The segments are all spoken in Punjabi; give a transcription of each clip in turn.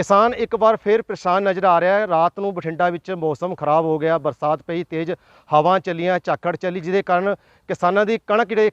ਕਿਸਾਨ ਇੱਕ ਵਾਰ ਫਿਰ ਪਰੇਸ਼ਾਨ ਨਜ਼ਰ ਆ ਰਿਹਾ ਹੈ। ਰਾਤ ਨੂੰ ਬਠਿੰਡਾ ਵਿੱਚ ਮੌਸਮ ਖਰਾਬ ਹੋ ਗਿਆ। ਬਰਸਾਤ ਪਈ, ਤੇਜ਼ ਹਵਾ ਚੱਲੀਆਂ, ਝਾਕੜ ਚੱਲੀ, ਜਿਹਦੇ ਕਾਰਨ ਕਿਸਾਨਾਂ ਦੀ ਕਣਕ ਜਿਹੜੇ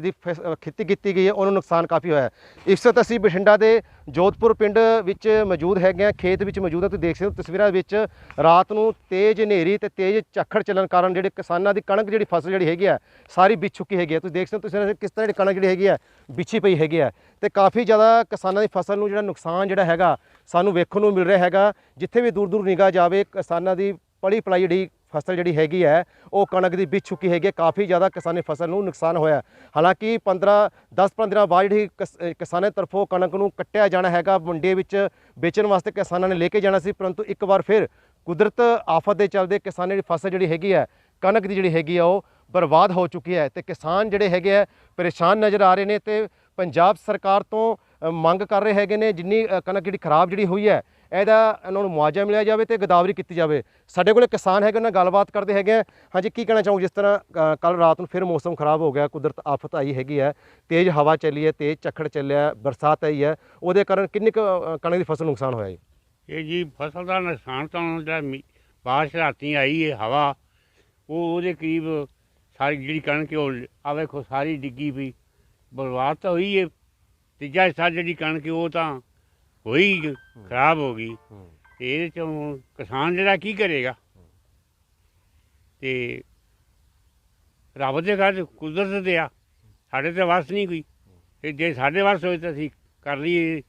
ਦੀ ਫਸ- ਖੇਤੀ ਕੀਤੀ ਗਈ ਹੈ, ਉਹਨੂੰ ਨੁਕਸਾਨ ਕਾਫੀ ਹੋਇਆ ਇਸ ਵਕਤ ਅਸੀਂ ਬਠਿੰਡਾ ਦੇ ਜੋਧਪੁਰ ਪਿੰਡ ਵਿੱਚ ਮੌਜੂਦ ਹੈਗੇ ਹਾਂ। ਖੇਤ ਵਿੱਚ ਮੌਜੂਦ ਹਾਂ। ਤੁਸੀਂ ਦੇਖ ਸਕਦੇ ਹੋ ਤਸਵੀਰਾਂ ਵਿੱਚ ਰਾਤ ਨੂੰ ਤੇਜ਼ ਹਨੇਰੀ ਤੇ ਤੇਜ਼ ਝੱਖੜ ਚੱਲਣ ਕਾਰਨ ਜਿਹੜੇ ਕਿਸਾਨਾਂ ਦੀ ਕਣਕ ਜਿਹੜੀ ਫਸਲ ਜਿਹੜੀ ਹੈਗੀ ਆ ਸਾਰੀ ਵਿਛ ਚੁੱਕੀ ਹੈਗੀ ਹੈ। ਤੁਸੀਂ ਦੇਖ ਸਕਦੇ ਹੋ ਤੁਸੀਂ ਕਿਸ ਤਰ੍ਹਾਂ ਜਿਹੜੀ ਕਣਕ ਜਿਹੜੀ ਹੈਗੀ ਆ ਵਿਛੀ ਪਈ ਹੈਗੀ ਆ ਤੇ ਕਾਫੀ ਜ਼ਿਆਦਾ ਕਿਸਾਨਾਂ ਦੀ ਫਸਲ ਨੂੰ ਜਿਹੜਾ ਨੁਕਸਾਨ ਜਿਹੜਾ ਹੈਗਾ ਸਾਨੂੰ ਵੇਖਣ ਨੂੰ ਮਿਲ ਰਿਹਾ ਹੈਗਾ, ਜਿੱਥੇ ਵੀ ਦੂਰ ਦੂਰ ਨਿਗਾਹ ਜਾਵੇ, ਕਿਸਾਨਾਂ ਦੀ ਪਲੀ ਪਲਾਈ ਜਿਹੜੀ ਫਸਲ ਜਿਹੜੀ ਹੈਗੀ ਹੈ, ਉਹ ਕਣਕ ਦੀ ਵਿਛ ਚੁੱਕੀ ਹੈਗੀ ਹੈ, ਕਾਫੀ ਜ਼ਿਆਦਾ ਕਿਸਾਨੀ ਫਸਲ ਨੂੰ ਨੁਕਸਾਨ ਹੋਇਆ ਹਾਲਾਂਕਿ 15 10-15 ਦਿਨਾਂ ਬਾਅਦ ਜਿਹੜੀ ਕਿਸ- ਕਿਸਾਨਾਂ ਤਰਫੋਂ ਕਣਕ ਨੂੰ ਕੱਟਿਆ ਜਾਣਾ ਹੈਗਾ, ਮੰਡੀ ਵਿੱਚ ਵੇਚਣ ਵਾਸਤੇ ਕਿਸਾਨਾਂ ਨੇ ਲੈ ਕੇ ਜਾਣਾ ਸੀ, ਪਰੰਤੂ ਇੱਕ ਵਾਰ ਫਿਰ ਕੁਦਰਤ ਆਫਤ ਦੇ ਚੱਲਦੇ ਕਿਸਾਨਾਂ ਦੀ ਫਸਲ ਜਿਹੜੀ ਹੈਗੀ ਹੈ, ਕਣਕ ਦੀ ਜਿਹੜੀ ਹੈਗੀ ਆ ਉਹ ਬਰਬਾਦ ਹੋ ਚੁੱਕੀ ਹੈ ਤੇ ਕਿਸਾਨ ਜਿਹੜੇ ਹੈਗੇ ਆ ਪਰੇਸ਼ਾਨ ਨਜ਼ਰ ਆ ਰਹੇ ਨੇ ਤੇ ਪੰਜਾਬ ਸਰਕਾਰ ਤੋਂ ਮੰਗ ਕਰ ਰਹੇ ਹੈਗੇ ਨੇ ਜਿੰਨੀ ਕਣਕ ਜਿਹੜੀ ਖਰਾਬ ਜਿਹੜੀ ਹੋਈ ਹੈ ਇਹਦਾ ਇਹਨਾਂ ਨੂੰ ਮੁਆਵਜ਼ਾ ਮਿਲਿਆ ਜਾਵੇ ਤੇ ਗਦਾਵਰੀ ਕੀਤੀ ਜਾਵੇ। ਸਾਡੇ ਕੋਲੇ ਕਿਸਾਨ ਹੈਗੇ ਉਹਨਾਂ ਨਾਲ ਗੱਲਬਾਤ ਕਰਦੇ ਹੈਗੇ ਆ। ਹਾਂਜੀ ਕੀ ਕਹਿਣਾ ਚਾਹੋਗੇ? ਜਿਸ ਤਰ੍ਹਾਂ ਕੱਲ ਰਾਤ ਨੂੰ ਫਿਰ ਮੌਸਮ ਖਰਾਬ ਹੋ ਗਿਆ ਕੁਦਰਤ ਆਫਤ ਆਈ ਹੈਗੀ ਹੈ ਤੇਜ਼ ਹਵਾ ਚੱਲੀ ਹੈ ਤੇਜ਼ ਝੱਖੜ ਚੱਲਿਆ ਬਰਸਾਤ ਆਈ ਹੈ ਉਹਦੇ ਕਾਰਨ ਕਿੰਨੀ ਕੁ, ਕਣਕ ਦੀ ਫਸਲ ਨੁਕਸਾਨ ਹੋਇਆ ਜੀ? ਇਹ ਜੀ ਫਸਲ ਦਾ ਨੁਕਸਾਨ ਤਾਂ ਜਿਹੜਾ ਮੀ- ਬਾਰਿਸ਼ ਰਾਤੀ ਆਈ ਹੈ ਹਵਾ ਉਹ ਉਹਦੇ ਕਰੀਬ ਸਾਰੀ ਜਿਹੜੀ ਕਣਕ ਉਹ ਆ ਵੇਖੋ ਸਾਰੀ ਡਿੱਗੀ ਪਈ। ਬਰਬਾਦ ਤਾਂ ਹੋਈ ਹੈ ਤੀਜਾ ਹਿੱਸਾ ਜਿਹੜੀ ਕਣਕ ਉਹ ਤਾਂ ਹੋਈ ਖਰਾਬ ਹੋ ਗਈ। ਤੇ ਇਹਦੇ ਚੋਂ ਕਿਸਾਨ ਜਿਹੜਾ ਕੀ ਕਰੇਗਾ? ਤੇ ਰੱਬ ਦੇ ਘਰ ਕੁਦਰਤ ਦੇ ਆ। ਸਾਡੇ ਤੇ ਵਸ ਨਹੀਂ ਕੋਈ। ਤੇ ਜੇ ਸਾਡੇ ਵਸ ਹੋਏ ਤਾਂ ਅਸੀਂ ਕਰ ਲਈਏ।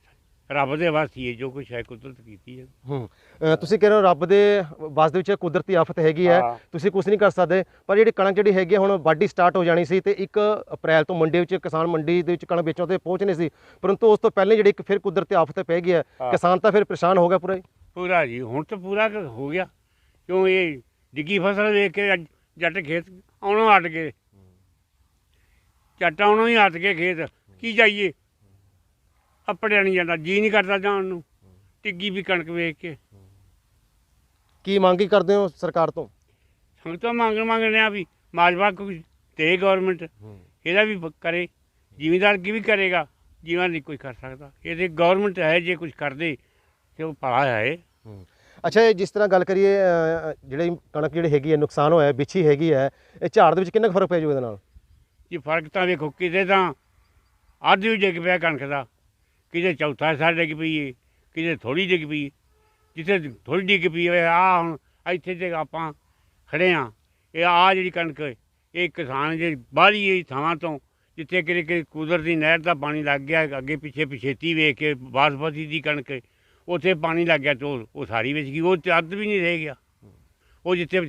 ਰੱਬ ਦੇ ਵਸ ਹੀ ਹੈ ਜੋ ਕੁਛ ਹੈ ਕੁਦਰਤ ਕੀਤੀ ਹੈ। ਹੂੰ। ਅ, ਤੁਸੀਂ ਕਹਿ ਰਹੇ ਹੋ ਰੱਬ ਦੇ ਵਾਸ ਦੇ ਵਿੱਚ ਕੁਦਰਤੀ ਆਫਤ ਹੈਗੀ ਹੈ। ਹਾਂ। ਤੁਸੀਂ ਕੁਝ ਨਹੀਂ ਕਰ ਸਕਦੇ ਪਰ ਜਿਹੜੀ ਕਣਕ ਜਿਹੜੀ ਹੈਗੀ ਹੈ ਹੁਣ ਵਾਢੀ ਸਟਾਰਟ ਹੋ ਜਾਣੀ ਸੀ ਤੇ 1 ਅਪ੍ਰੈਲ ਤੋਂ ਮੰਡੀ ਵਿੱਚ ਕਿਸਾਨ ਮੰਡੀ ਦੇ ਵਿੱਚ ਕਣਕ ਵੇਚਣ ਤੇ ਪਹੁੰਚਣੇ ਸੀ। ਪਰੰਤੂ ਉਸ ਤੋਂ ਪਹਿਲੇ ਜਿਹੜੀ ਇੱਕ ਫਿਰ ਕੁਦਰਤੀ ਆਫਤ ਪੈ ਗਈ ਹੈ ਹਾਂ। ਕਿਸਾਨ ਤਾਂ ਫਿਰ ਪਰੇਸ਼ਾਨ ਹੋ ਗਿਆ ਪੂਰਾ ਹੀ। ਪੂਰਾ ਜੀ ਹੁਣ ਤਾਂ ਪੂਰਾ ਕ- ਹੋ ਗਿਆ। ਕਿਉਂ ਇਹ ਡਿੱਗੀ ਫਸਲ ਵੇਖ ਕੇ ਅੱਜ ਜੱਟ ਖੇਤ ਆਉਣੋਂ ਹਟ ਗਏ। ਜੱਟ ਆਉਣੋਂ ਹੀ ਹਟ ਗਏ ਖੇਤ। ਕੀ ਜਾਈਏ? ਆਪੜਿਆ ਨਹੀਂ ਜਾਂਦਾ ਜੀ ਨਹੀਂ ਕਰਦਾ ਜਾਣ ਨੂੰ। ਟਿੱਗੀ ਵੀ ਕਣਕ ਵੇਖ ਕੇ। ਕੀ ਮੰਗ ਹੀ ਕਰਦੇ ਹੋ ਸਰਕਾਰ ਤੋਂ? ਸੰਗਤੋਂ ਮੰਗ ਮੰਗਦੇ ਆ ਵੀ ਮਾਜਵਾ ਕੋਈ ਦੇ ਗਵਰਨਮੈਂਟ ਇਹਦਾ ਵੀ ਕਰੇ ਜ਼ਿਮੀਂਦਾਰ ਕੀ ਵੀ ਕਰੇਗਾ ਜੀਵਨ ਨਹੀਂ ਕੋਈ ਕਰ ਸਕਦਾ। ਇਹਦੇ ਗਵਰਨਮੈਂਟ ਹੈ ਜੇ ਕੁਝ ਕਰਦੇ ਤੇ ਉਹ ਭਲਾ ਹੈ। ਅੱਛਾ ਜਿਸ ਤਰ੍ਹਾਂ ਗੱਲ ਕਰੀਏ ਜਿਹੜੀ ਕਣਕ ਜਿਹੜੀ ਹੈਗੀ ਹੈ ਨੁਕਸਾਨ ਹੋਇਆ ਵਿਛੀ ਹੈਗੀ ਹੈ ਇਹ ਝਾੜ ਦੇ ਵਿੱਚ ਕਿੰਨਾ ਕੁ ਫ਼ਰਕ ਪੈ ਜਾਊਗਾ ਇਹਦੇ ਨਾਲ? ਜੀ ਫ਼ਰਕ ਤਾਂ ਵੇਖੋ ਕਿਤੇ ਤਾਂ ਅੱਧ ਵੀ ਡਿੱਗ ਪਿਆ ਕਣਕ ਦਾ। ਕਿਤੇ ਚੌਥਾ ਹਿੱਸਾ ਡਿੱਗ ਪਈ ਏ, ਕਿਤੇ ਥੋੜੀ ਡਿੱਗ ਪਈ ਏ। ਜਿੱਥੇ ਥੋੜੀ ਡਿੱਗ ਪਈ ਹੋਵੇ ਆ ਹੁਣ ਇੱਥੇ ਤੇ ਆਪਾਂ ਖੜੇ ਆ। ਇਹ ਆ ਜਿਹੜੀ ਕਣਕ ਇਹ ਕਿਸਾਨ ਜੇ ਬਾਹਲੀ ਇਹ ਥਾਵਾਂ ਤੋਂ, ਜਿੱਥੇ ਕਿਤੇ ਕਿਤੇ ਕੁਦਰਤੀ ਨਹਿਰ ਦਾ ਪਾਣੀ ਲੱਗ ਗਿਆ, ਅੱਗੇ ਪਿੱਛੇ ਪਿਛੇਤੀ ਵੇਖ ਕੇ ਬਾਸਪਤੀ ਦੀ ਕਣਕ ਉੱਥੇ ਪਾਣੀ ਲੱਗ ਗਿਆ ਤੋਂ ਉਹ ਸਾਰੀ ਵਿੱਚ ਗਈ, ਉਹ ਤੇ ਅੱਧ ਵੀ ਨਹੀਂ ਰਹਿ ਗਿਆ। ਉਹ ਜਿੱਥੇ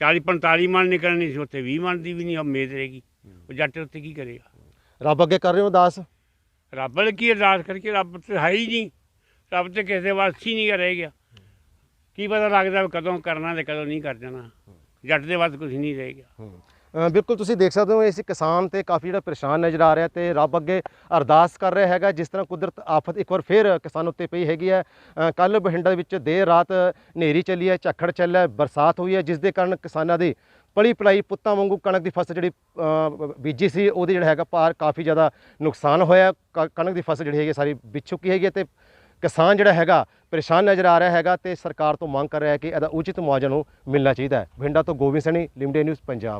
40 45 ਮਣ ਨਿਕਲਣੀ ਸੀ, ਉੱਥੇ 20 ਮਣ ਦੀ ਵੀ ਨਹੀਂ ਉਮੀਦ ਰਹੇਗੀ ਉਹ ਜੱਟ ਉੱਥੇ ਕੀ ਕਰੇਗਾ? ਰੱਬ ਅੱਗੇ ਕਰ ਰਹੇ ਹੋ ਦਾਸ ਰੱਬ ਕੀ ਅਰਦਾਸ ਕਰਕੇ ਰੱਬ ਤੇ ਹੈ ਹੀ ਨਹੀਂ। ਰੱਬ ਤੇ ਕਿਸੇ ਵਾਸਤੇ ਨਹੀਂ ਰਹਿ ਗਿਆ। ਕੀ ਪਤਾ ਲੱਗਦਾ ਕਦੋਂ ਕਰਨਾ ਤੇ ਕਦੋਂ ਨਹੀਂ ਕਰ ਜਾਣਾ। ਜੱਟ ਦੇ ਵਾਸ ਕੁਝ ਨਹੀਂ ਰਹਿ ਗਿਆ। ਬਿਲਕੁਲ ਤੁਸੀਂ ਦੇਖ ਸਕਦੇ ਹੋ, ਇਸ ਕਿਸਾਨ ਤੇ ਕਾਫੀ ਜਿਹੜਾ ਪਰੇਸ਼ਾਨ ਨਜ਼ਰ ਆ ਰਿਹਾ ਤੇ ਰੱਬ ਅੱਗੇ ਅਰਦਾਸ ਕਰ ਰਿਹਾ ਹੈਗਾ, ਜਿਸ ਤਰ੍ਹਾਂ ਕੁਦਰਤ ਆਫਤ ਇੱਕ ਵਾਰ ਫੇਰ ਕਿਸਾਨ ਉੱਤੇ ਪਈ ਹੈਗੀ ਹੈ। ਕੱਲ ਬਠਿੰਡਾ ਵਿੱਚ ਦੇਰ ਰਾਤ ਹਨੇਰੀ ਚੱਲੀ ਹੈ, ਝੱਖੜ ਚੱਲਿਆ ਬਰਸਾਤ ਹੋਈ ਹੈ, ਜਿਸ ਦੇ ਕਾਰਨ ਕਿਸਾਨਾਂ ਦੀ ਪਲੀ ਪਲਾਈ ਪੁੱਤਾਂ ਵਾਂਗੂ ਕਣਕ ਦੀ ਫਸਲ ਜਿਹੜੀ ਬੀਜੀ ਸੀ, ਉਹਦੀ ਜਿਹੜਾ ਹੈਗਾ ਭਾਰ ਕਾਫੀ ਜ਼ਿਆਦਾ ਨੁਕਸਾਨ ਹੋਇਆ। ਕ- ਕਣਕ ਦੀ ਫਸਲ ਜਿਹੜੀ ਹੈਗੀ ਸਾਰੀ ਵਿਛ ਚੁੱਕੀ ਹੈਗੀ ਹੈ ਤੇ ਕਿਸਾਨ ਜਿਹੜਾ ਹੈਗਾ ਪਰੇਸ਼ਾਨ ਨਜ਼ਰ ਆ ਰਿਹਾ ਹੈਗਾ ਤੇ ਸਰਕਾਰ ਤੋਂ ਮੰਗ ਕਰ ਰਿਹਾ ਹੈ ਕਿ ਇਹਦਾ ਉਚਿਤ ਮੁਆਵਜ਼ਾ ਨੂੰ ਮਿਲਣਾ ਚਾਹੀਦਾ ਹੈ। ਬਠਿੰਡਾ ਤੋਂ ਗੋਬਿੰਦ ਸੈਣੀ ਲਿਮਡੇ ਨਿਊਜ਼ ਪੰਜਾਬ।